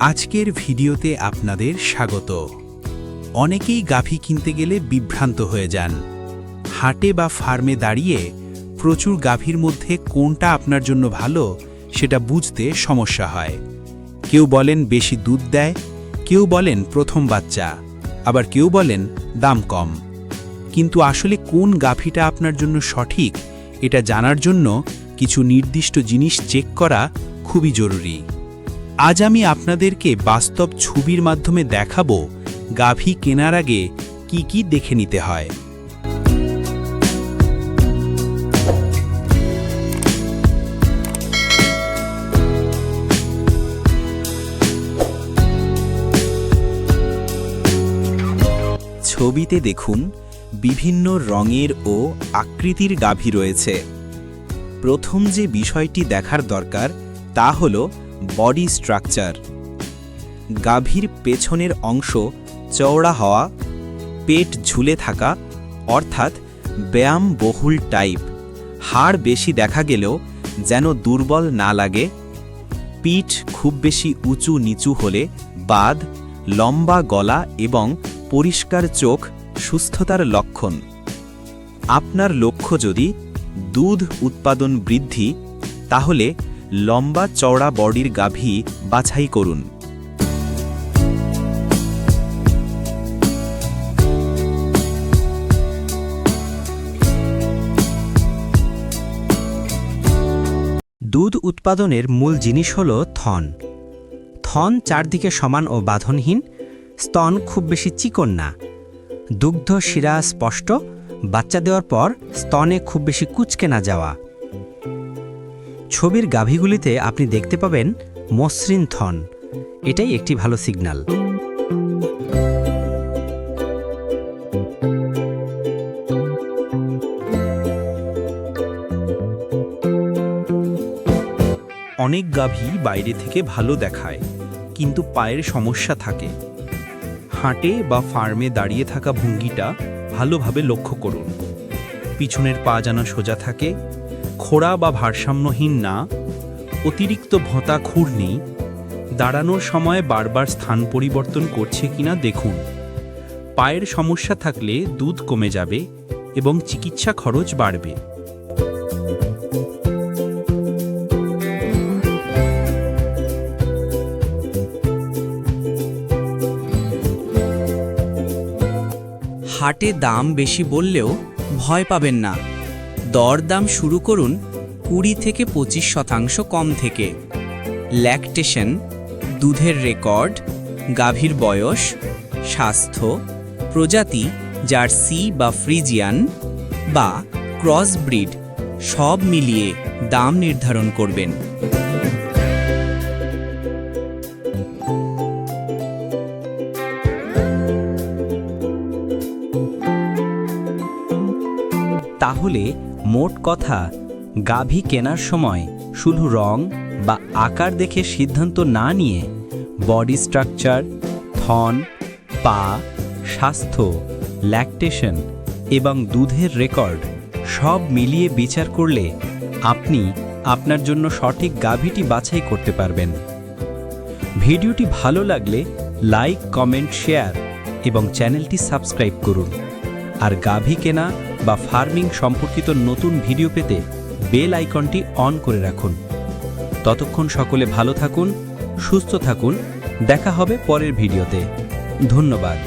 আজকের ভিডিওতে আপনাদের স্বাগত। অনেকেই গাভী কিনতে গেলে বিভ্রান্ত হয়ে যান। হাটে বা ফার্মে দাঁড়িয়ে প্রচুর গাভীর মধ্যে কোনটা আপনার জন্য ভালো, সেটা বুঝতে সমস্যা হয়। কেউ বলেন বেশি দুধ দেয়, কেউ বলেন প্রথম বাচ্চা, আবার কেউ বলেন দাম কম। কিন্তু আসলে কোন গাভীটা আপনার জন্য সঠিক, এটা জানার জন্য কিছু নির্দিষ্ট জিনিস চেক করা খুবই জরুরি। আজ আমি আপনাদেরকে বাস্তব ছবির মাধ্যমে দেখাবো গাভী কেনার আগে কি কি দেখে নিতে হয়। ছবিতে দেখুন, বিভিন্ন রঙের ও আকৃতির গাভী রয়েছে। প্রথম যে বিষয়টি দেখার দরকার তা হল বডি স্ট্রাকচার। গাভীর পেছনের অংশ চওড়া হওয়া, পেট ঝুলে থাকা, অর্থাৎ ব্যায়াম বহুল টাইপ। হাড় বেশি দেখা গেলেও যেন দুর্বল না লাগে। পিঠ খুব বেশি উঁচু নিচু হলে বাদ, লম্বা গলা এবং পরিষ্কার চোখ সুস্থতার লক্ষণ। আপনার লক্ষ্য যদি দুধ উৎপাদন বৃদ্ধি, তাহলে লম্বা চওড়া বডির গাভী বাছাই করুন। দুধ উৎপাদনের মূল জিনিস হল থন। থন চারদিকে সমান ও বাঁধনহীন, স্তন খুব বেশি চিকন না। দুগ্ধ শিরা স্পষ্ট, বাচ্চা দেওয়ার পর স্তনে খুব বেশি কুচকে না যাওয়া। ছবির গাভীগুলিতে আপনি দেখতে পাবেন মসৃণ থন। এটাই একটি ভালো সিগন্যাল। অনেক গাভী বাইরে থেকে ভালো দেখায়, কিন্তু পায়ের সমস্যা থাকে। হাঁটে বা ফার্মে দাঁড়িয়ে থাকা ভঙ্গিটা ভালোভাবে লক্ষ্য করুন। পিছনের পা যেন সোজা থাকে খোড়া বা ভারসাম্যহীন না, অতিরিক্ত ভোঁতা খুর নেই দাঁড়ানোর সময় বারবার স্থান পরিবর্তন করছে কিনা দেখুন। পায়ের সমস্যা থাকলে দুধ কমে যাবে এবং চিকিৎসা খরচ বাড়বে। হাটে দাম বেশি বললেও ভয় পাবেন না। দর দাম শুরু করুন কুড়ি থেকে পঁচিশ শতাংশ কম থেকে। ল্যাকটেশন দুধের রেকর্ড, গাভীর বয়স, স্বাস্থ্য, প্রজাতি জার্সি বা ফ্রিজিয়ান বা ক্রস ব্রিড সব মিলিয়ে দাম নির্ধারণ করবেন। তাহলে মোট কথা, গাভী কেনার সময় শুধু রং বা আকার দেখে সিদ্ধান্ত না নিয়ে বডি স্ট্রাকচার থন পা, স্বাস্থ্য ল্যাকটেশন এবং দুধের রেকর্ড সব মিলিয়ে বিচার করলে আপনি আপনার জন্য সঠিক গাভীটি বাছাই করতে পারবেন। ভিডিওটি ভালো লাগলে লাইক কমেন্ট শেয়ার এবং চ্যানেলটি সাবস্ক্রাইব করুন। আর গাভী কেনা বা ফার্মিং সম্পর্কিত নতুন ভিডিও পেতে বেল আইকনটি অন করে রাখুন। ততক্ষণ সকলে ভালো থাকুন, সুস্থ থাকুন। দেখা হবে পরের ভিডিওতে। ধন্যবাদ।